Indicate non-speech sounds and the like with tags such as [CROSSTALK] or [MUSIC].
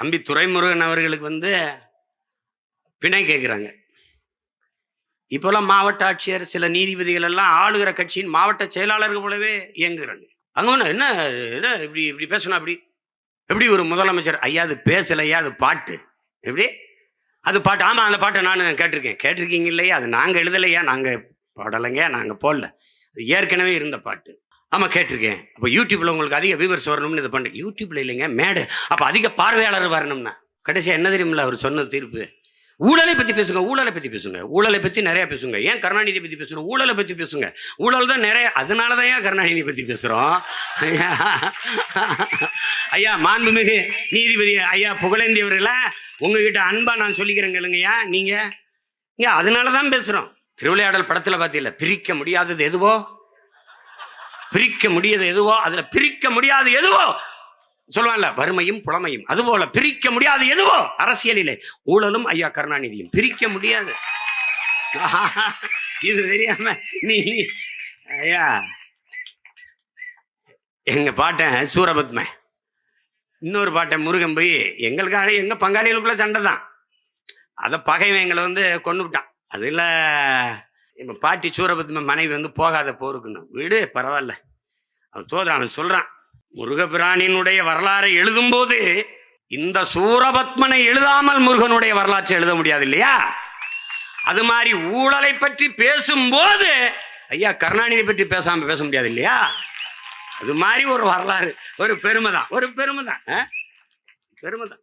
தம்பி துரைமுருகன் அவர்களுக்கு வந்து பிணை கேட்குறாங்க. இப்போல்லாம் மாவட்ட ஆட்சியர் சில நீதிபதிகள் எல்லாம் ஆளுகிற கட்சியின் மாவட்ட செயலாளர்கள் போலவே இயங்குகிறாங்க. அங்கே ஒன்று என்ன என்ன இப்படி இப்படி பேசணும் அப்படி? எப்படி ஒரு முதலமைச்சர் ஐயா அது பேசலையா அது பாட்டு? எப்படி? அது பாட்டு ஆமாம் அந்த பாட்டை நான் கேட்டிருக்கேன். கேட்டிருக்கீங்க இல்லையா? அது நாங்கள் எழுதலையா? நாங்கள் பாடலைங்க நாங்கள் போடல. அது ஏற்கனவே இருந்த பாட்டு. ஆமாம் கேட்டிருக்கேன். அப்போ யூடியூப்பில் உங்களுக்கு அதிக வியூவர்ஸ் வரணும்னு இது பண்ணுறேன் யூடியூப்ல இல்லைங்க மேடு. அப்போ அதிக பார்வையாளர் வரணும்னா கடைசியாக என்ன தெரியுமில்ல அவர் சொன்ன தீர்ப்பு. ஊழலை பற்றி பேசுங்க ஊழலை பற்றி பேசுங்க. ஊழலை பற்றி நிறைய பேசுங்க. ஏன் கருணாநிதி பற்றி பேசுகிறோம் ஊழலை பற்றி பேசுங்க. ஊழல் தான் நிறைய அதனால தான் ஏன் கருணாநிதி பற்றி பேசுகிறோம் ஐயா, மாண்புமிகு நீதிபதி ஐயா புகழேந்தி அவர்களா உங்ககிட்ட அன்பா நான் சொல்லிக்கிறேங்க இல்லைங்கய்யா நீங்கள் ஏன் அதனால தான் பேசுகிறோம் திருவிளையாடல் படத்தில் பார்த்தீங்களா பிரிக்க முடியாதது எதுவோ? பிரிக்க முடியாது எதுவோ அதுல பிரிக்க முடியாது எதுவோ. சொல்லுவாங்கல்ல வறுமையும் புலமையும். அதுபோல பிரிக்க முடியாது எதுவோ அரசியலிலே. ஊழலும் ஐயா கருணாநிதியும். பிரிக்க முடியாது. [LAUGHS] இது தெரியாம நீ ஐயா. எங்க பாட்டன் சூரபத்ம. இன்னொரு பாட்டன் முருகன் போய் எங்களுக்காக எங்க பங்காளிகளுக்குள்ள சண்டை தான். அதை பகைவன் எங்களை வந்து கொண்டு விட்டான் அதில் நம்ம பாட்டி சூரபத்ம மனைவி வந்து போகாத போருக்குன்னு. வீடு? பரவாயில்ல. அவன் தோதுறான் அவன் முருகபிரானினுடைய வரலாறை எழுதும்போது இந்த சூரபத்மனை எழுதாமல் முருகனுடைய வரலாற்றை எழுத முடியாது இல்லையா? அது மாதிரி ஊழலை பற்றி பேசும்போது ஐயா கருணாநிதி பற்றி பேசாமல் பேச முடியாது இல்லையா? அது மாதிரி ஒரு வரலாறு. ஒரு பெருமை தான் ஒரு பெருமை தான் பெருமை தான்